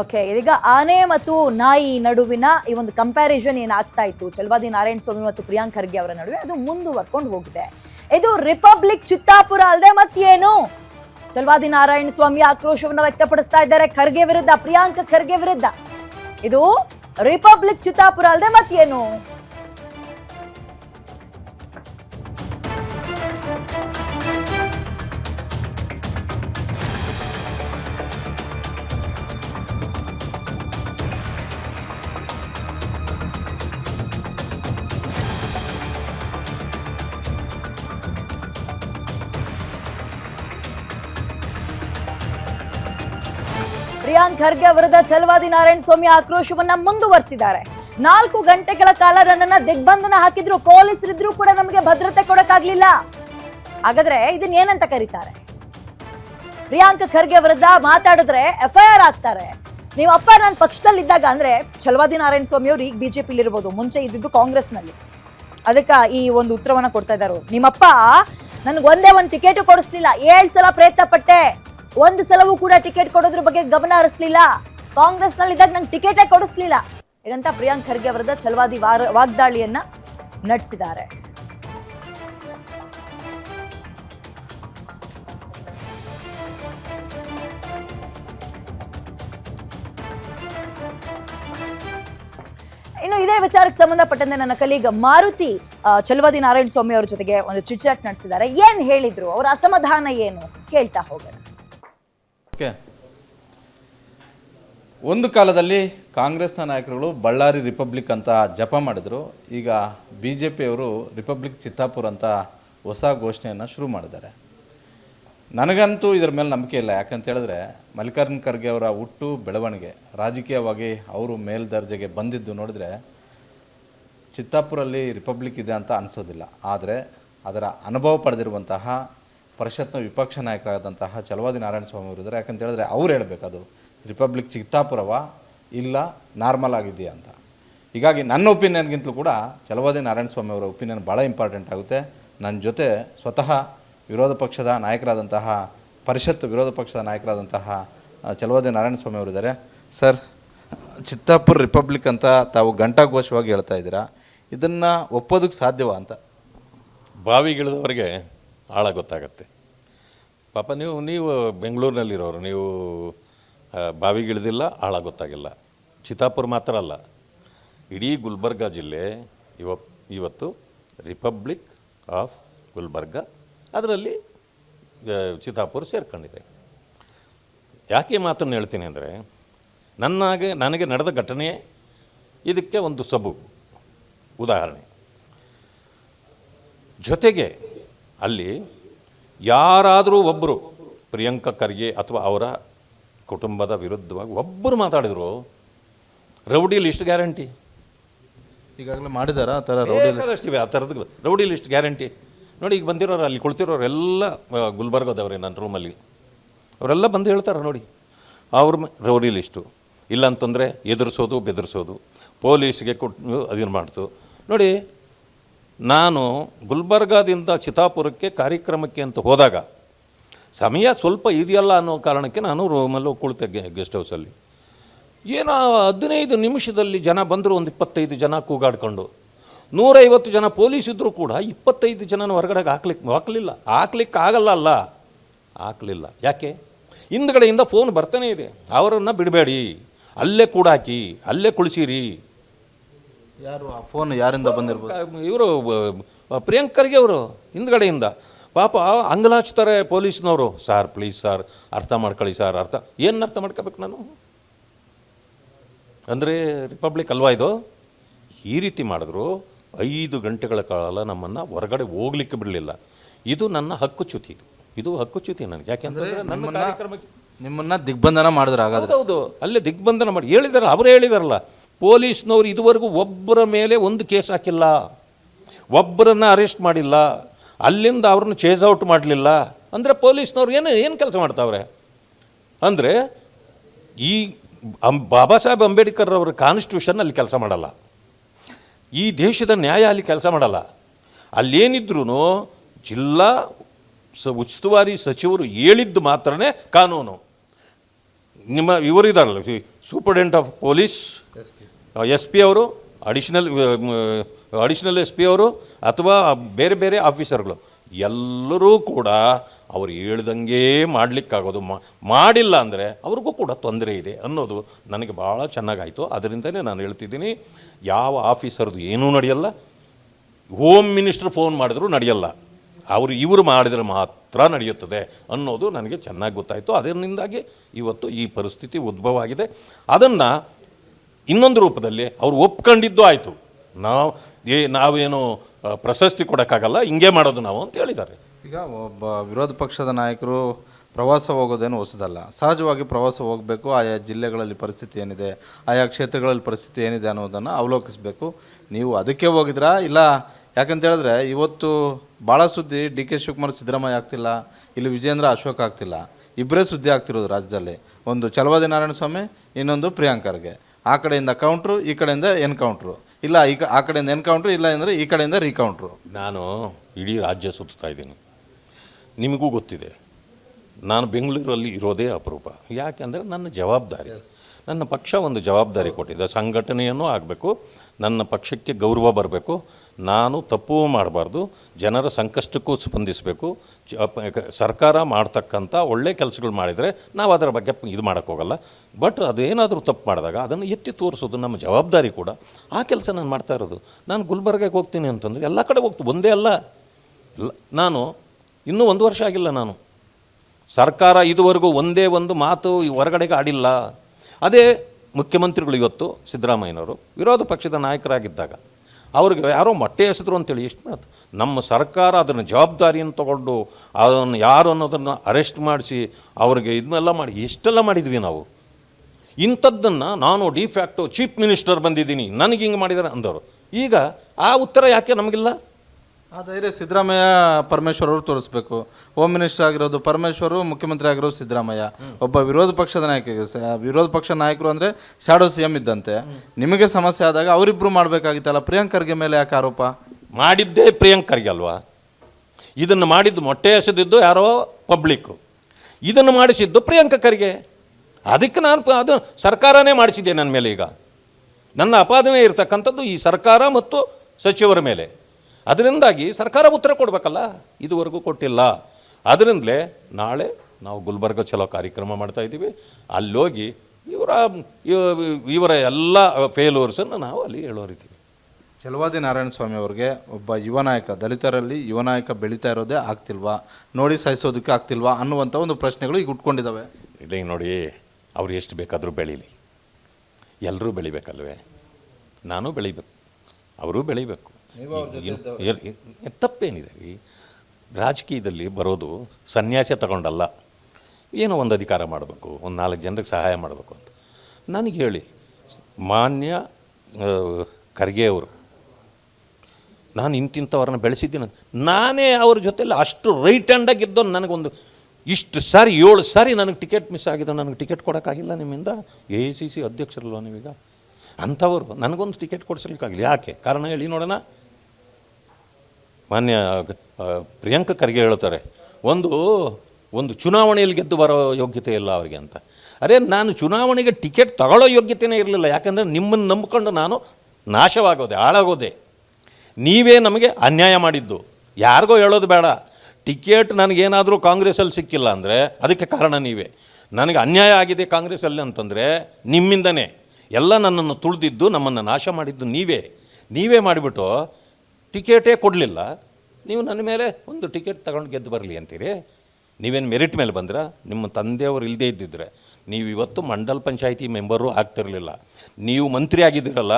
Okay ಇದೀಗ ಆನೆ ಮತ್ತು ನಾಯಿ ನಡುವಿನ ಈ ಒಂದು ಕಂಪ್ಯಾರಿಸನ್ ಏನಾಗ್ತಾ ಇತ್ತು? ಚಲವಾದಿ ನಾರಾಯಣ ಸ್ವಾಮಿ ಮತ್ತು ಪ್ರಿಯಾಂಕ್ ಖರ್ಗೆ ಅವರ ನಡುವೆ ಅದು ಮುಂದುವರ್ಕೊಂಡು ಹೋಗಿದೆ. ಇದು ರಿಪಬ್ಲಿಕ್ ಚಿತ್ತಾಪುರ ಅಲ್ಲದೆ ಮತ್ತೇನು? ಚಲವಾದಿ ನಾರಾಯಣ ಸ್ವಾಮಿ ಆಕ್ರೋಶವನ್ನು ವ್ಯಕ್ತಪಡಿಸ್ತಾ ಇದ್ದಾರೆ ಖರ್ಗೆ ವಿರುದ್ಧ, ಪ್ರಿಯಾಂಕ್ ಖರ್ಗೆ ವಿರುದ್ಧ. ಇದು ರಿಪಬ್ಲಿಕ್ ಚಿತ್ತಾಪುರ ಅಲ್ಲದೆ ಮತ್ತೇನು? ಖರ್ಗೆ ವಿರುದ್ಧ ಛಲವಾದಿ ನಾರಾಯಣ ಸ್ವಾಮಿ ಆಕ್ರೋಶವನ್ನ ಮುಂದುವರಿಸಿದ್ದಾರೆ. ನಾಲ್ಕು ಗಂಟೆಗಳ ಕಾಲ ನನ್ನನ್ನ ದಿಗ್ಬಂಧನ ಹಾಕಿದ್ರು, ಪೊಲೀಸರಿದ್ರು ಕೂಡ ನಮಗೆ ಭದ್ರತೆ ಕೊಡಕ್ಕಾಗ್ಲಿಲ್ಲ. ಹಾಗಾದ್ರೆ ಇದನ್ನ ಏನಂತ ಕರೀತಾರೆ? ಪ್ರಿಯಾಂಕ ಖರ್ಗೆ ವಿರುದ್ಧ ಮಾತಾಡಿದ್ರೆ ಎಫ್ಐಆರ್ ಆಗ್ತಾರೆ ನೀವು ಅಪ್ಪ ನನ್ನ ಪಕ್ಷದಲ್ಲಿದ್ದಾಗ ಅಂದ್ರೆ ಛಲವಾದಿ ನಾರಾಯಣ ಸ್ವಾಮಿ ಅವರು ಈಗ ಬಿಜೆಪಿಲಿ ಇರ್ಬೋದು ಮುಂಚೆ ಇದ್ದಿದ್ದು ಕಾಂಗ್ರೆಸ್ನಲ್ಲಿ. ಅದಕ್ಕೆ ಈ ಒಂದು ಉತ್ತರವನ್ನ ಕೊಡ್ತಾ ಇದ್ದಾರೆ. ನಿಮ್ಮಪ್ಪ ನನ್ಗೆ ಒಂದೇ ಒಂದು ಟಿಕೆಟ್ ಕೊಡಿಸ್ಲಿಲ್ಲ, ಏಳ್ ಸಲ ಪ್ರಯತ್ನ ಪಟ್ಟೆ ಒಂದು ಸಲವೂ ಕೂಡ ಟಿಕೆಟ್ ಕೊಡೋದ್ರ ಬಗ್ಗೆ ಗಮನ ಹರಿಸ್ಲಿಲ್ಲ. ಕಾಂಗ್ರೆಸ್ನಲ್ಲಿ ಇದ್ದಾಗ ನಂಗೆ ಟಿಕೆಟೇ ಕೊಡಿಸ್ಲಿಲ್ಲ. ಹೀಗಂತ ಪ್ರಿಯಾಂಕ್ ಖರ್ಗೆ ಅವರದ ಛಲವಾದಿ ವಾರ, ವಾಗ್ದಾಳಿಯನ್ನ ನಡೆಸಿದ್ದಾರೆ. ಇನ್ನು ಇದೇ ವಿಚಾರಕ್ಕೆ ಸಂಬಂಧಪಟ್ಟಂತೆ ನನ್ನ ಕಲೀಗ ಮಾರುತಿ ಚಲವಾದಿ ನಾರಾಯಣ ಸ್ವಾಮಿ ಅವರ ಜೊತೆಗೆ ಒಂದು ಚಿಟ್ಚಾಟ್ ನಡೆಸಿದ್ದಾರೆ. ಏನ್ ಹೇಳಿದ್ರು? ಅವರ ಅಸಮಾಧಾನ ಏನು? ಕೇಳ್ತಾ ಹೋಗೋಣ. ಓಕೆ. ಒಂದು ಕಾಲದಲ್ಲಿ ಕಾಂಗ್ರೆಸ್ನ ನಾಯಕರುಗಳು ಬಳ್ಳಾರಿ ರಿಪಬ್ಲಿಕ್ ಅಂತ ಜಪ ಮಾಡಿದರು. ಈಗ ಬಿ ಜೆ ಪಿಯವರು ರಿಪಬ್ಲಿಕ್ ಚಿತ್ತಾಪುರ್ ಅಂತ ಹೊಸ ಘೋಷಣೆಯನ್ನು ಶುರು ಮಾಡಿದ್ದಾರೆ. ನನಗಂತೂ ಇದರ ಮೇಲೆ ನಂಬಿಕೆ ಇಲ್ಲ. ಯಾಕಂತ ಹೇಳಿದ್ರೆ ಮಲ್ಲಿಕಾರ್ಜುನ್ ಖರ್ಗೆ ಅವರ ಹುಟ್ಟು ಬೆಳವಣಿಗೆ, ರಾಜಕೀಯವಾಗಿ ಅವರು ಮೇಲ್ದರ್ಜೆಗೆ ಬಂದಿದ್ದು ನೋಡಿದ್ರೆ ಚಿತ್ತಾಪುರಲ್ಲಿ ರಿಪಬ್ಲಿಕ್ ಇದೆ ಅಂತ ಅನಿಸೋದಿಲ್ಲ. ಆದರೆ ಅದರ ಅನುಭವ ಪಡೆದಿರುವಂತಹ ಪರಿಷತ್ನ ವಿಪಕ್ಷ ನಾಯಕರಾದಂತಹ ಚಲವಾದಿ ನಾರಾಯಣ ಸ್ವಾಮಿ ಅವರು ಇದ್ದಾರೆ ಯಾಕಂತ ಹೇಳಿದ್ರೆ ಅವ್ರು ಹೇಳಬೇಕು ಅದು, ರಿಪಬ್ಲಿಕ್ ಚಿತ್ತಾಪುರವ? ಇಲ್ಲ, ನಾರ್ಮಲ್ ಆಗಿದೆಯಾ ಅಂತ. ಹೀಗಾಗಿ ನನ್ನ ಒಪಿನಿಯನ್ಗಿಂತಲೂ ಕೂಡ ಚಲವಾದಿ ನಾರಾಯಣ ಸ್ವಾಮಿ ಅವರ ಒಪಿನಿಯನ್ ಭಾಳ ಇಂಪಾರ್ಟೆಂಟ್ ಆಗುತ್ತೆ. ನನ್ನ ಜೊತೆ ಸ್ವತಃ ವಿರೋಧ ಪಕ್ಷದ ನಾಯಕರಾದಂತಹ ಪರಿಷತ್ತು ವಿರೋಧ ಪಕ್ಷದ ನಾಯಕರಾದಂತಹ ಚಲವಾದಿ ನಾರಾಯಣ ಸ್ವಾಮಿ ಅವರಿದ್ದಾರೆ ಸರ್, ಚಿತ್ತಾಪುರ ರಿಪಬ್ಲಿಕ್ ಅಂತ ತಾವು ಘಂಟಾಘೋಷವಾಗಿ ಹೇಳ್ತಾ ಇದ್ದೀರಾ. ಇದನ್ನು ಒಪ್ಪೋದಕ್ಕೆ ಸಾಧ್ಯವಾ ಅಂತ? ಬಾವಿಗಿಳಿದವರಿಗೆ ಆಳ ಗೊತ್ತಾಗತ್ತೆ. ಪಾಪ ನೀವು ನೀವು ಬೆಂಗಳೂರಿನಲ್ಲಿರೋರು, ನೀವು ಬಾವಿಗಿಳಿದಿಲ್ಲ, ಆಳ ಗೊತ್ತಾಗಿಲ್ಲ. ಚಿತ್ತಾಪುರ್ ಮಾತ್ರ ಅಲ್ಲ. ಇಡೀ ಗುಲ್ಬರ್ಗ ಜಿಲ್ಲೆ ಇವ ಇವತ್ತು ರಿಪಬ್ಲಿಕ್ ಆಫ್ ಗುಲ್ಬರ್ಗ. ಅದರಲ್ಲಿ ಚಿತಾಪುರ ಸೇರ್ಕೊಂಡಿದೆ. ಯಾಕೆ ಮಾತನ್ನು ಹೇಳ್ತೀನಿ ಅಂದರೆ, ನನ್ನಾಗೆ, ನನಗೆ ನಡೆದ ಘಟನೆ ಇದಕ್ಕೆ ಒಂದು ಸಬು. ಉದಾಹರಣೆ. ಜೊತೆಗೆ ಅಲ್ಲಿ ಯಾರಾದರೂ ಒಬ್ಬರು ಪ್ರಿಯಾಂಕ ಖರ್ಗೆ ಅಥವಾ ಅವರ ಕುಟುಂಬದ ವಿರುದ್ಧವಾಗಿ ಒಬ್ಬರು ಮಾತಾಡಿದ್ರು ರೌಡಿ ಲಿಸ್ಟ್ ಗ್ಯಾರಂಟಿ. ಈಗಾಗಲೇ ಮಾಡಿದಾರ? ಆ ಥರ ರೌಡಿ ಬೇಕಾದಷ್ಟಿವೆ ಆ ಥರದ್ದು ರೌಡಿ ಲಿಸ್ಟ್ ಗ್ಯಾರಂಟಿ. ನೋಡಿ ಈಗ ಬಂದಿರೋರು ಅಲ್ಲಿ ಕುಳಿತಿರೋರು ಎಲ್ಲ ಆ, ಗುಲ್ಬರ್ಗದವ್ರೆ ನನ್ನ ರೂಮಲ್ಲಿ. ಅವರೆಲ್ಲ ಬಂದು ಹೇಳ್ತಾರೆ ನೋಡಿ. ಅವ್ರ ರೌಡಿ ಲಿಸ್ಟು. ಇಲ್ಲ ಅಂತಂದರೆ ಎದುರಿಸೋದು ಬೆದರಿಸೋದು. ಪೊಲೀಸ್ಗೆ ಕೊಟ್ಟು ಅದನ್ನು ಮಾಡ್ತು ನೋಡಿ ನಾನು ಗುಲ್ಬರ್ಗಾದಿಂದ ಚಿತಾಪುರಕ್ಕೆ ಕಾರ್ಯಕ್ರಮಕ್ಕೆ ಅಂತ ಹೋದಾಗ, ಸಮಯ ಸ್ವಲ್ಪ ಇದೆಯಲ್ಲ ಅನ್ನೋ ಕಾರಣಕ್ಕೆ ನಾನು ರೂಮಲ್ಲಿ ಕುಳಿತೆ ಗೆಸ್ಟ್ ಹೌಸಲ್ಲಿ. ಏನೋ ಹದಿನೈದು ನಿಮಿಷದಲ್ಲಿ ಜನ ಬಂದರು, ಒಂದು ಇಪ್ಪತ್ತೈದು ಜನ ಕೂಗಾಡ್ಕೊಂಡು. ನೂರೈವತ್ತು ಜನ ಪೊಲೀಸ್ ಇದ್ದರೂ ಕೂಡ ಇಪ್ಪತ್ತೈದು ಜನನ ಹೊರಗಡೆಗೆ ಹಾಕ್ಲಿಕ್ಕೆ ಹಾಕಲಿಲ್ಲ. ಹಾಕ್ಲಿಕ್ಕೆ ಆಗಲ್ಲ ಅಲ್ಲ. ಹಾಕಲಿಲ್ಲ. ಯಾಕೆ? ಹಿಂದ್ಗಡೆಯಿಂದ ಫೋನ್ ಬರ್ತಾನೆ ಇದೆ. ಅವರನ್ನು ಬಿಡಬೇಡಿ. ಅಲ್ಲೇ ಕೂಡಾಕಿ, ಅಲ್ಲೇ ಕುಳಿಸಿರಿ. ಯಾರು ಆ ಫೋನ್ ಯಾರಿಂದ ಬಂದಿರ್ಬೋದು? ಇವರು ಪ್ರಿಯಾಂಕ್ ಖರ್ಗೆ ಅವರು ಹಿಂದ್ಗಡೆಯಿಂದ. ಪಾಪ ಅಂಗಲಾಚ್ತಾರೆ ಪೊಲೀಸ್ನವರು. ಸಾರ್ ಪ್ಲೀಸ್ ಸರ್ ಅರ್ಥ ಮಾಡ್ಕೊಳ್ಳಿ ಸರ್ ಅರ್ಥ ಏನು ಅರ್ಥ ಮಾಡ್ಕೋಬೇಕು ನಾನು? ಅಂದರೆ ರಿಪಬ್ಲಿಕ್ ಅಲ್ವಾ ಇದು? ಈ ರೀತಿ ಮಾಡಿದ್ರು ಐದು ಗಂಟೆಗಳ ಕಾಲ ನಮ್ಮನ್ನು ಹೊರಗಡೆ ಹೋಗ್ಲಿಕ್ಕೆ ಬಿಡಲಿಲ್ಲ. ಇದು ನನ್ನ ಹಕ್ಕುಚ್ಯುತಿ ಇದು ಹಕ್ಕುಚ್ಯುತಿ ನನಗೆ. ಯಾಕೆಂದರೆ ನನ್ನ ಕಾರ್ಯಕ್ರಮಕ್ಕೆ ನಿಮ್ಮನ್ನ ದಿಗ್ಬಂಧನ ಮಾಡಿದ್ರೆ ಹಾಗಾದ್ರೆ. ಹೌದು ಅಲ್ಲೇ ದಿಗ್ಬಂಧನ ಮಾಡಿ ಹೇಳಿದಾರಲ್ಲ ಅವರೇ ಹೇಳಿದಾರಲ್ಲ. ಪೊಲೀಸ್ನವ್ರು ಇದುವರೆಗೂ ಒಬ್ಬರ ಮೇಲೆ ಒಂದು ಕೇಸ್ ಹಾಕಿಲ್ಲ. ಒಬ್ಬರನ್ನು ಅರೆಸ್ಟ್ ಮಾಡಿಲ್ಲ. ಅಲ್ಲಿಂದ ಅವ್ರನ್ನ ಚೇಸ್ ಔಟ್ ಮಾಡಲಿಲ್ಲ. ಅಂದರೆ ಪೊಲೀಸ್ನವ್ರು ಏನು ಏನು ಕೆಲಸ ಮಾಡ್ತಾವ್ರೆ? ಅಂದರೆ ಈ ಅಂ ಬಾಬಾ ಸಾಹೇಬ್ ಅಂಬೇಡ್ಕರ್ ಅವರ ಕಾನ್ಸ್ಟಿಟ್ಯೂಷನ್ ಅಲ್ಲಿ ಕೆಲಸ ಮಾಡಲ್ಲ. ಈ ದೇಶದ ನ್ಯಾಯ ಅಲ್ಲಿ ಕೆಲಸ ಮಾಡಲ್ಲ. ಅಲ್ಲೇನಿದ್ರೂ ಜಿಲ್ಲಾ ಸ, ಉಸ್ತುವಾರಿ ಸಚಿವರು ಹೇಳಿದ್ದು ಮಾತ್ರನೇ ಕಾನೂನು. ನಿಮ್ಮ ಇವರು ಇದ್ದಾರಲ್ಲ superintendent of police S P. ಅವರು ಅಡಿಷನಲ್ ಅಡಿಷನಲ್ ಎಸ್ ಪಿ ಅವರು ಅಥವಾ ಬೇರೆ ಬೇರೆ ಆಫೀಸರ್ಗಳು ಎಲ್ಲರೂ ಕೂಡ ಅವರು ಹೇಳ್ದಂಗೆ ಮಾಡಲಿಕ್ಕಾಗೋದು ಮಾಡಿಲ್ಲ ಅಂದರೆ ಅವ್ರಿಗೂ ಕೂಡ ತೊಂದರೆ ಇದೆ ಅನ್ನೋದು ನನಗೆ ಭಾಳ ಚೆನ್ನಾಗಾಯಿತು. ಅದರಿಂದನೇ ನಾನು ಹೇಳ್ತಿದ್ದೀನಿ ಯಾವ ಆಫೀಸರ್ದು ಏನೂ ನಡೆಯಲ್ಲ ಹೋಮ್ ಮಿನಿಸ್ಟರ್ ಫೋನ್ ಮಾಡಿದ್ರೂ ನಡೆಯಲ್ಲ. ಅವರು ಇವರು ಮಾಡಿದರೆ ಮಾತ್ರ ನಡೆಯುತ್ತದೆ ಅನ್ನೋದು ನನಗೆ ಚೆನ್ನಾಗಿ ಗೊತ್ತಾಯಿತು. ಅದರಿಂದಾಗಿ ಇವತ್ತು ಈ ಪರಿಸ್ಥಿತಿ ಉದ್ಭವ ಆಗಿದೆ ಅದನ್ನು ಇನ್ನೊಂದು ರೂಪದಲ್ಲಿ ಅವರು ಒಪ್ಕೊಂಡಿದ್ದು ಆಯಿತು. ನಾವು ಏ, ನಾವೇನು ಪ್ರಶಸ್ತಿ ಕೊಡೋಕ್ಕಾಗಲ್ಲ, ಹಿಂಗೆ ಮಾಡೋದು ನಾವು ಅಂತ ಹೇಳಿದ್ದಾರೆ. ಈಗ ಒಬ್ಬ ವಿರೋಧ ಪಕ್ಷದ ನಾಯಕರು ಪ್ರವಾಸ ಹೋಗೋದೇನು ಹೊಸದಲ್ಲ. ಸಹಜವಾಗಿ ಪ್ರವಾಸ ಹೋಗಬೇಕು, ಆಯಾ ಜಿಲ್ಲೆಗಳಲ್ಲಿ ಪರಿಸ್ಥಿತಿ ಏನಿದೆ, ಆಯಾ ಕ್ಷೇತ್ರಗಳಲ್ಲಿ ಪರಿಸ್ಥಿತಿ ಏನಿದೆ ಅನ್ನೋದನ್ನು ಅವಲೋಕಿಸಬೇಕು. ನೀವು ಅದಕ್ಕೆ ಹೋಗಿದ್ರಾ? ಇಲ್ಲ ಯಾಕಂತ ಹೇಳಿದ್ರೆ ಇವತ್ತು ಭಾಳ ಸುದ್ದಿ ಡಿ ಕೆ ಶಿವಕುಮಾರ್ ಸಿದ್ದರಾಮಯ್ಯ ಆಗ್ತಿಲ್ಲ ಇಲ್ಲಿ ವಿಜೇಂದ್ರ ಅಶೋಕ್ ಆಗ್ತಿಲ್ಲ. ಇಬ್ಬರೇ ಸುದ್ದಿ ಆಗ್ತಿರೋದು ರಾಜ್ಯದಲ್ಲಿ. ಒಂದು ಚಲವಾದಿ ನಾರಾಯಣ ಸ್ವಾಮಿ ಇನ್ನೊಂದು ಪ್ರಿಯಾಂಕರ್ಗೆ. ಆ ಕಡೆಯಿಂದ ಕೌಂಟ್ರು ಈ ಕಡೆಯಿಂದ ಎನ್ಕೌಂಟ್ರು ಇಲ್ಲ ಈ ಕ- ಆ ಕಡೆಯಿಂದ ಎನ್ಕೌಂಟ್ರು ಇಲ್ಲ ಅಂದರೆ ಈ ಕಡೆಯಿಂದ ರೀಕೌಂಟ್ರು ನಾನು ಇಡೀ ರಾಜ್ಯ ಸುತ್ತಾ ಇದ್ದೀನಿ. ನಿಮಗೂ ಗೊತ್ತಿದೆ. ನಾನು ಬೆಂಗಳೂರಲ್ಲಿ ಇರೋದೇ ಅಪರೂಪ. ಯಾಕೆಂದರೆ ನನ್ನ ಜವಾಬ್ದಾರಿ. ನನ್ನ ಪಕ್ಷ ಒಂದು ಜವಾಬ್ದಾರಿ ಕೊಟ್ಟಿದೆ. ಸಂಘಟನೆಯನ್ನು ಆಗಬೇಕು, ನನ್ನ ಪಕ್ಷಕ್ಕೆ ಗೌರವ ಬರಬೇಕು, ನಾನು ತಪ್ಪು ಮಾಡಬಾರ್ದು, ಜನರ ಸಂಕಷ್ಟಕ್ಕೂ ಸ್ಪಂದಿಸಬೇಕು ಸರ್ಕಾರ ಮಾಡ್ತಕ್ಕಂಥ ಒಳ್ಳೆ ಕೆಲಸಗಳು ಮಾಡಿದರೆ ನಾವು ಅದರ ಬಗ್ಗೆ ಇದು ಮಾಡೋಕ್ಕೋಗಲ್ಲ ಬಟ್ ಅದೇನಾದರೂ ತಪ್ಪು ಮಾಡಿದಾಗ ಅದನ್ನು ಎತ್ತಿ ತೋರಿಸೋದು ನಮ್ಮ ಜವಾಬ್ದಾರಿ ಕೂಡ. ಆ ಕೆಲಸ ನಾನು ಮಾಡ್ತಾ ಇರೋದು. ನಾನು ಗುಲ್ಬರ್ಗಕ್ಕೆ ಹೋಗ್ತೀನಿ ಅಂತಂದರೆ ಎಲ್ಲ ಕಡೆ ಹೋಗ್ತೀನಿ ಒಂದೇ ಅಲ್ಲ. ನಾನು ಇನ್ನೂ ಒಂದು ವರ್ಷ ಆಗಿಲ್ಲ ನಾನು. ಸರ್ಕಾರ ಇದುವರೆಗೂ ಒಂದೇ ಒಂದು ಮಾತು ಹೊರಗಡೆಗೆ ಆಡಿಲ್ಲ. ಅದೇ ಮುಖ್ಯಮಂತ್ರಿಗಳು ಇವತ್ತು ಸಿದ್ದರಾಮಯ್ಯನವರು ವಿರೋಧ ಪಕ್ಷದ ನಾಯಕರಾಗಿದ್ದಾಗ ಅವ್ರಿಗೆ ಯಾರೋ ಮೊಟ್ಟೆ ಎಸೆದ್ರು ಅಂತೇಳಿ ಎಷ್ಟು ಮಾತು. ನಮ್ಮ ಸರ್ಕಾರ ಅದನ್ನು ಜವಾಬ್ದಾರಿಯನ್ನು ತಗೊಂಡು ಅದನ್ನು ಯಾರು ಅನ್ನೋದನ್ನು ಅರೆಸ್ಟ್ ಮಾಡಿಸಿ ಅವ್ರಿಗೆ ಇದನ್ನೆಲ್ಲ ಮಾಡಿ ಎಷ್ಟೆಲ್ಲ ಮಾಡಿದ್ವಿ ನಾವು. ಇಂಥದ್ದನ್ನು ನಾನು ಡಿ ಫ್ಯಾಕ್ಟೋ ಚೀಫ್ ಮಿನಿಸ್ಟರ್ ಬಂದಿದ್ದೀನಿ, ನನಗೆ ಹಿಂಗೆ ಮಾಡಿದ್ದಾರೆ ಅಂದವರು. ಈಗ ಆ ಉತ್ತರ ಯಾಕೆ ನಮಗಿಲ್ಲ? ಆ ಧೈರ್ಯ ಸಿದ್ದರಾಮಯ್ಯ ಪರಮೇಶ್ವರ್ ಅವರು ತೋರಿಸ್ಬೇಕು. ಹೋಮ್ ಮಿನಿಸ್ಟರ್ ಆಗಿರೋದು ಪರಮೇಶ್ವರು, ಮುಖ್ಯಮಂತ್ರಿ ಆಗಿರೋದು ಸಿದ್ದರಾಮಯ್ಯ. ಒಬ್ಬ ವಿರೋಧ ಪಕ್ಷದ ನಾಯಕ ವಿರೋಧ ಪಕ್ಷ ನಾಯಕರು ಅಂದರೆ ಶಾಡೋ ಸಿ ಎಂ ಇದ್ದಂತೆ. ನಿಮಗೆ ಸಮಸ್ಯೆ ಆದಾಗ ಅವರಿಬ್ಬರು ಮಾಡಬೇಕಾಗಿತ್ತಲ್ಲ? ಪ್ರಿಯಾಂಕರ್ಗೆ ಮೇಲೆ ಯಾಕೆ ಆರೋಪ? ಮಾಡಿದ್ದೇ ಪ್ರಿಯಾಂಕರ್ಗೆ ಅಲ್ವಾ? ಇದನ್ನು ಮಾಡಿದ್ದು ಮೊಟ್ಟೆ ಎಸೆದಿದ್ದು ಯಾರೋ ಪಬ್ಲಿಕ್ಕು ಇದನ್ನು ಮಾಡಿಸಿದ್ದು ಪ್ರಿಯಾಂಕರ್ಗೆ ಅದಕ್ಕೆ ನಾನು ಅದು ಸರ್ಕಾರನೇ ಮಾಡಿಸಿದ್ದೆ ನನ್ನ ಮೇಲೆ ಈಗ. ನನ್ನ ಅಪಾದನೆ ಇರತಕ್ಕಂಥದ್ದು ಈ ಸರ್ಕಾರ ಮತ್ತು ಸಚಿವರ ಮೇಲೆ. ಅದರಿಂದಾಗಿ ಸರ್ಕಾರ ಉತ್ತರ ಕೊಡಬೇಕಲ್ಲ? ಇದುವರೆಗೂ ಕೊಟ್ಟಿಲ್ಲ. ಅದರಿಂದಲೇ ನಾಳೆ ನಾವು ಗುಲ್ಬರ್ಗ ಚಲೋ ಕಾರ್ಯಕ್ರಮ ಮಾಡ್ತಾ ಇದ್ದೀವಿ. ಅಲ್ಲೋಗಿ ಇವರ ಇವ- ಇವರ ಎಲ್ಲ ಫೇಲ್ಯೂರ್ಸನ್ನು ನಾವು ಅಲ್ಲಿ ಹೇಳೋರಿದ್ದೀವಿ ಚಲವಾದಿ ನಾರಾಯಣ ಸ್ವಾಮಿ ಅವರಿಗೆ ಒಬ್ಬ ಯುವ ನಾಯಕ ದಲಿತರಲ್ಲಿ ಯುವ ನಾಯಕ ಬೆಳೀತಾ ಇರೋದೇ ಆಗ್ತಿಲ್ವಾ? ನೋಡಿ ಸಹಿಸೋದಕ್ಕೆ ಆಗ್ತಿಲ್ವಾ ಅನ್ನುವಂಥ ಒಂದು ಪ್ರಶ್ನೆಗಳು ಈಗ ಉಟ್ಕೊಂಡಿದ್ದಾವೆ ಇಲ್ಲಿ ನೋಡಿ ಅವ್ರು ಎಷ್ಟು ಬೇಕಾದರೂ ಬೆಳೀಲಿ. ಎಲ್ಲರೂ ಬೆಳಿಬೇಕಲ್ವೇ? ನಾನು ಬೆಳಿಬೇಕು. ಅವರೂ ಬೆಳಿಬೇಕು. ತಪ್ಪೇನಿದೆ? ರಾಜಕೀಯದಲ್ಲಿ ಬರೋದು ಸನ್ಯಾಸ ತಗೊಂಡಲ್ಲ. ಏನೋ ಒಂದು ಅಧಿಕಾರ ಮಾಡಬೇಕು ಒಂದು ನಾಲ್ಕು ಜನರಿಗೆ ಸಹಾಯ ಮಾಡಬೇಕು ಅಂತ. ನನಗೆ ಹೇಳಿ ಮಾನ್ಯ ಖರ್ಗೆ ಅವರು ನಾನು ಇಂತಿಂಥವ್ರನ್ನ ಬೆಳೆಸಿದ್ದೀನಿ ನಾನೇ ಅವ್ರ ಜೊತೆಲಿ ಅಷ್ಟು ರೈಟ್ ಹ್ಯಾಂಡಾಗಿದ್ದೋ ನನಗೊಂದು ಇಷ್ಟು ಸಾರಿ ಏಳು ಸಾರಿ ನನಗೆ ಟಿಕೆಟ್ ಮಿಸ್ ಆಗಿದೆ ನನಗೆ ಟಿಕೆಟ್ ಕೊಡೋಕ್ಕಾಗಿಲ್ಲ ನಿಮ್ಮಿಂದ. ಎ ಸಿ ಸಿ ಅಧ್ಯಕ್ಷರಲ್ವ ನೀವೀಗ? ಅಂಥವ್ರು ನನಗೊಂದು ಟಿಕೆಟ್ ಕೊಡಿಸ್ಲಿಕ್ಕಾಗಲಿ. ಯಾಕೆ? ಕಾರಣ ಹೇಳಿ ನೋಡೋಣ. ಮಾನ್ಯ ಪ್ರಿಯಾಂಕ ಖರ್ಗೆ ಹೇಳ್ತಾರೆ ಒಂದು ಒಂದು ಚುನಾವಣೆಯಲ್ಲಿ ಗೆದ್ದು ಬರೋ ಯೋಗ್ಯತೆ ಇಲ್ಲ ಅವರಿಗೆ ಅಂತ. ಅರೆ, ನಾನು ಚುನಾವಣೆಗೆ ಟಿಕೆಟ್ ತಗೊಳ್ಳೋ ಯೋಗ್ಯತೆಯೇ ಇರಲಿಲ್ಲ, ಯಾಕಂದರೆ ನಿಮ್ಮನ್ನು ನಂಬಿಕೊಂಡು ನಾನು ನಾಶವಾಗೋದೆ, ಹಾಳಾಗೋದೆ. ನೀವೇ ನಮಗೆ ಅನ್ಯಾಯ ಮಾಡಿದ್ದು. ಯಾರಿಗೋ ಹೇಳೋದು ಬೇಡ. ಟಿಕೆಟ್ ನನಗೇನಾದರೂ ಕಾಂಗ್ರೆಸ್ಸಲ್ಲಿ ಸಿಕ್ಕಿಲ್ಲ ಅಂದರೆ, ಅದಕ್ಕೆ ಕಾರಣ ನೀವೇ. ನನಗೆ ಅನ್ಯಾಯ ಆಗಿದೆ ಕಾಂಗ್ರೆಸ್ಸಲ್ಲಿ ಅಂತಂದರೆ, ನಿಮ್ಮಿಂದನೇ. ಎಲ್ಲ ನನ್ನನ್ನು ತುಳಿದಿದ್ದು, ನಮ್ಮನ್ನು ನಾಶ ಮಾಡಿದ್ದು ನೀವೇ. ನೀವೇ ಮಾಡಿಬಿಟ್ಟು ಟಿಕೆಟೇ ಕೊಡಲಿಲ್ಲ. ನೀವು ನನ್ನ ಮೇಲೆ ಒಂದು ಟಿಕೆಟ್ ತಗೊಂಡು ಗೆದ್ದು ಬರಲಿ ಅಂತೀರಿ? ನೀವೇನು ಮೆರಿಟ್ ಮೇಲೆ ಬಂದ್ರೆ? ನಿಮ್ಮ ತಂದೆಯವರು ಇಲ್ಲದೇ ಇದ್ದಿದ್ರೆ. ನೀವು ಇವತ್ತು ಮಂಡಲ್ ಪಂಚಾಯಿತಿ ಮೆಂಬರು ಆಗ್ತಿರಲಿಲ್ಲ. ನೀವು ಮಂತ್ರಿ ಆಗಿದ್ದೀರಲ್ಲ,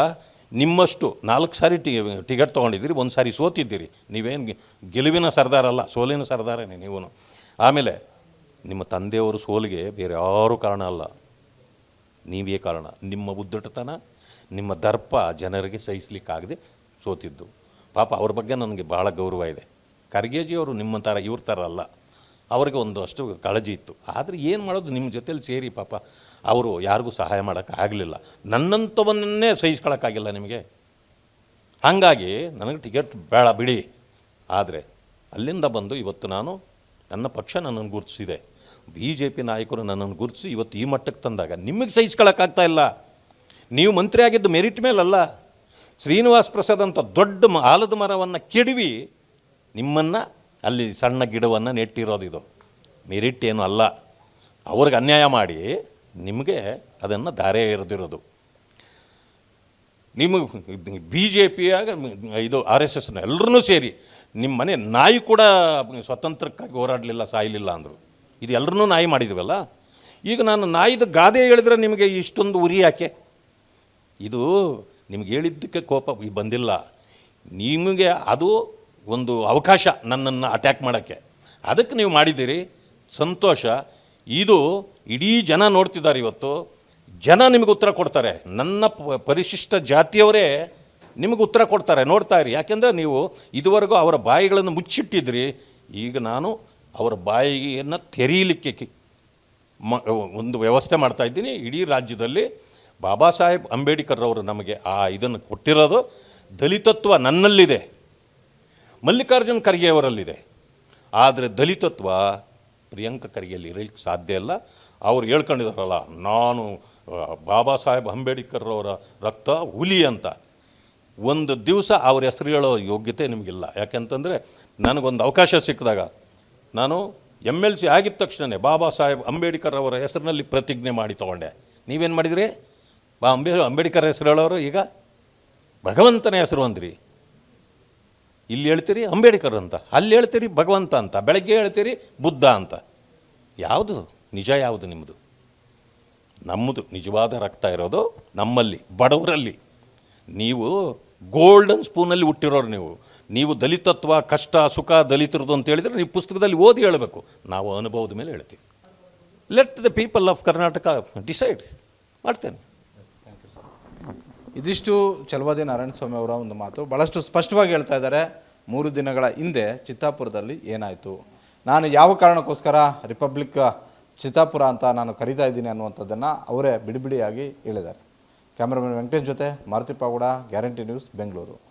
ನಿಮ್ಮಷ್ಟು ನಾಲ್ಕು ಸಾರಿ ಟಿ, ಟಿಕೆಟ್ ತೊಗೊಂಡಿದ್ದೀರಿ, ಒಂದು ಸಾರಿ ಸೋತಿದ್ದೀರಿ. ನೀವೇನು ಗೆಲುವಿನ ಸರ್ದಾರಲ್ಲ ಸೋಲಿನ ಸರ್ದಾರನೇ ನೀವು ಆಮೇಲೆ ನಿಮ್ಮ ತಂದೆಯವರು ಸೋಲಿಗೆ ಬೇರೆ ಯಾರೂ ಕಾರಣ ಅಲ್ಲ. ನೀವೇ ಕಾರಣ. ನಿಮ್ಮ ಉದ್ದಟತನ ನಿಮ್ಮ ದರ್ಪ ಜನರಿಗೆ ಸಹಿಸ್ಲಿಕ್ಕಾಗದೆ ಸೋತಿದ್ದು. ಪಾಪ ಅವ್ರ ಬಗ್ಗೆ ನನಗೆ ಭಾಳ ಗೌರವ ಇದೆ. ಖರ್ಗೆಜಿಯವರು ನಿಮ್ಮ ಥರ ಇವ್ರ ಥರ ಅಲ್ಲ. ಅವ್ರಿಗೆ ಒಂದು ಅಷ್ಟು ಕಾಳಜಿ ಇತ್ತು. ಆದರೆ ಏನು ಮಾಡೋದು ನಿಮ್ಮ ಜೊತೇಲಿ ಸೇರಿ ಪಾಪ ಅವರು ಯಾರಿಗೂ ಸಹಾಯ ಮಾಡೋಕ್ಕಾಗಲಿಲ್ಲ ನನ್ನಂಥವನ್ನೇ ಸಹಿಸ್ಕೊಳಕ್ಕಾಗಿಲ್ಲ ನಿಮಗೆ. ಹಾಗಾಗಿ ನನಗೆ ಟಿಕೆಟ್ ಬೇಡ ಬಿಡಿ. ಆದರೆ ಅಲ್ಲಿಂದ ಬಂದು ಇವತ್ತು ನಾನು ನನ್ನ ಪಕ್ಷ ನನ್ನನ್ನು ಗುರುತಿಸಿದೆ. ಬಿ ಜೆ ಪಿ ನಾಯಕರು ನನ್ನನ್ನು ಗುರುತಿಸಿ ಇವತ್ತು ಈ ಮಟ್ಟಕ್ಕೆ ತಂದಾಗ ನಿಮಗೆ ಸಹಿಸ್ಕೊಳಕ್ಕಾಗ್ತಾ ಇಲ್ಲ. ನೀವು ಮಂತ್ರಿ ಆಗಿದ್ದು ಮೆರಿಟ್ ಮೇಲಲ್ಲ. ಶ್ರೀನಿವಾಸ್ ಪ್ರಸಾದ್ ಅಂತ ದೊಡ್ಡ ಮ ಆಲದ ಮರವನ್ನು ಕೆಡವಿ ನಿಮ್ಮನ್ನು ಅಲ್ಲಿ ಸಣ್ಣ ಗಿಡವನ್ನು ನೆಟ್ಟಿರೋದು ಇದು. ಮೆರಿಟ್ ಏನು ಅಲ್ಲ. ಅವ್ರಿಗೆ ಅನ್ಯಾಯ ಮಾಡಿ ನಿಮಗೆ ಅದನ್ನು ದಾರೆ ಇರದಿರೋದು ನಿಮಗೆ ಬಿ ಜೆ ಪಿಯಾಗ ಇದು ಆರ್ ಎಸ್ ಎಸ್ನ ಎಲ್ಲರೂ ಸೇರಿ ನಿಮ್ಮ ಮನೆ ನಾಯಿ ಕೂಡ ಸ್ವತಂತ್ರಕ್ಕಾಗಿ ಹೋರಾಡಲಿಲ್ಲ, ಸಾಯಲಿಲ್ಲ ಅಂದರು. ಇದು ಎಲ್ಲರೂ ನಾಯಿ ಮಾಡಿದ್ವಲ್ಲ? ಈಗ ನಾನು ನಾಯಿದ ಗಾದೆ ಹೇಳಿದ್ರೆ ನಿಮಗೆ ಇಷ್ಟೊಂದು ಉರಿ ಯಾಕೆ? ಇದು ನಿಮ್ಗೆ ಹೇಳಿದ್ದಕ್ಕೆ ಕೋಪ ಈ ಬಂದಿಲ್ಲ. ನಿಮಗೆ ಅದು ಒಂದು ಅವಕಾಶ ನನ್ನನ್ನು ಅಟ್ಯಾಕ್ ಮಾಡೋಕ್ಕೆ. ಅದಕ್ಕೆ ನೀವು ಮಾಡಿದ್ದೀರಿ. ಸಂತೋಷ. ಇದು ಇಡೀ ಜನ ನೋಡ್ತಿದ್ದಾರೆ ಇವತ್ತು. ಜನ ನಿಮಗೆ ಉತ್ತರ ಕೊಡ್ತಾರೆ. ನನ್ನ ಪರಿಶಿಷ್ಟ ಜಾತಿಯವರೇ ನಿಮಗೆ ಉತ್ತರ ಕೊಡ್ತಾರೆ. ನೋಡ್ತಾ ಇರಿ. ಯಾಕೆಂದರೆ ನೀವು ಇದುವರೆಗೂ ಅವರ ಬಾಯಿಗಳನ್ನು ಮುಚ್ಚಿಟ್ಟಿದ್ರಿ ಈಗ ನಾನು ಅವರ ಬಾಯಿಯನ್ನು ತೆರೀಲಿಕ್ಕೆ ಮ, ಒಂದು ವ್ಯವಸ್ಥೆ ಮಾಡ್ತಾ ಇದ್ದೀನಿ. ಇಡೀ ರಾಜ್ಯದಲ್ಲಿ ಬಾಬಾ ಸಾಹೇಬ್ ಅಂಬೇಡ್ಕರ್ ಅವರು ನಮಗೆ ಆ ಇದನ್ನು ಕೊಟ್ಟಿರೋದು ದಲಿತತ್ವ ನನ್ನಲ್ಲಿದೆ. ಮಲ್ಲಿಕಾರ್ಜುನ್ ಖರ್ಗೆಯವರಲ್ಲಿದೆ ಆದರೆ ದಲಿತತ್ವ ಪ್ರಿಯಾಂಕ ಖರ್ಗೆಯಲ್ಲಿ ಇರಲಿಕ್ಕೆ ಸಾಧ್ಯ ಇಲ್ಲ. ಅವರು ಹೇಳ್ಕೊಂಡಿದಾರಲ್ಲ, ನಾನು ಬಾಬಾ ಸಾಹೇಬ್ ಅಂಬೇಡ್ಕರ್ ಅವರ ರಕ್ತ ಹುಲಿ ಅಂತ. ಒಂದು ದಿವಸ ಅವ್ರ ಹೆಸರು ಹೇಳೋ ಯೋಗ್ಯತೆ ನಿಮಗಿಲ್ಲ. ಯಾಕೆಂತಂದರೆ ನನಗೊಂದು ಅವಕಾಶ ಸಿಕ್ಕಿದಾಗ ನಾನು ಎಂ ಎಲ್ ಸಿ ಆಗಿದ ತಕ್ಷಣವೇ ಬಾಬಾ ಸಾಹೇಬ್ ಅಂಬೇಡ್ಕರ್ ಅವರ ಹೆಸರಿನಲ್ಲಿ ಪ್ರತಿಜ್ಞೆ ಮಾಡಿ ತೊಗೊಂಡೆ. ನೀವೇನು ಮಾಡಿದ್ರಿ? ಬಾ ಅಂಬೇ ಅಂಬೇಡ್ಕರ್ ಹೆಸರು ಹೇಳೋರು ಈಗ ಭಗವಂತನ ಹೆಸರು ಅಂದ್ರಿ. ಇಲ್ಲಿ ಹೇಳ್ತೀರಿ ಅಂಬೇಡ್ಕರ್ ಅಂತ, ಅಲ್ಲಿ ಹೇಳ್ತೀರಿ ಭಗವಂತ ಅಂತ, ಬೆಳಗ್ಗೆ ಹೇಳ್ತೀರಿ ಬುದ್ಧ ಅಂತ. ಯಾವುದು? ನಿಜ ಯಾವುದು ನಿಮ್ಮದು ನಮ್ಮದು ನಿಜವಾದ ರಕ್ತ ಇರೋದು ನಮ್ಮಲ್ಲಿ, ಬಡವರಲ್ಲಿ. ನೀವು ಗೋಲ್ಡನ್ ಸ್ಪೂನಲ್ಲಿ ಹುಟ್ಟಿರೋರು ನೀವು. ನೀವು ದಲಿತತ್ವ, ಕಷ್ಟ, ಸುಖ, ದಲಿತರದು ಅಂತ ಹೇಳಿದರೆ ನೀವು ಪುಸ್ತಕದಲ್ಲಿ ಓದಿ ಹೇಳಬೇಕು. ನಾವು ಅನುಭವದ ಮೇಲೆ ಹೇಳ್ತೀವಿ. Let the people of Karnataka decide ಮಾಡ್ತೇನೆ. ಇದಿಷ್ಟು ಚಲವಾದಿ ನಾರಾಯಣಸ್ವಾಮಿ ಅವರ ಒಂದು ಮಾತು. ಭಾಳಷ್ಟು ಸ್ಪಷ್ಟವಾಗಿ ಹೇಳ್ತಾ ಇದ್ದಾರೆ. ಮೂರು ದಿನಗಳ ಹಿಂದೆ ಚಿತ್ತಾಪುರದಲ್ಲಿ ಏನಾಯಿತು? ನಾನು ಯಾವ ಕಾರಣಕ್ಕೋಸ್ಕರ ರಿಪಬ್ಲಿಕ್ ಚಿತ್ತಾಪುರ ಅಂತ ನಾನು ಕರೀತಾ ಇದ್ದೀನಿ ಅನ್ನುವಂಥದ್ದನ್ನು ಅವರೇ ಬಿಡಿಬಿಡಿಯಾಗಿ ಹೇಳಿದ್ದಾರೆ. ಕ್ಯಾಮ್ರಾಮನ್ ವೆಂಕಟೇಶ್ ಜೊತೆ ಮಾರುತಿ ಪಾಗುಡ, ಗ್ಯಾರಂಟಿ ನ್ಯೂಸ್, ಬೆಂಗಳೂರು.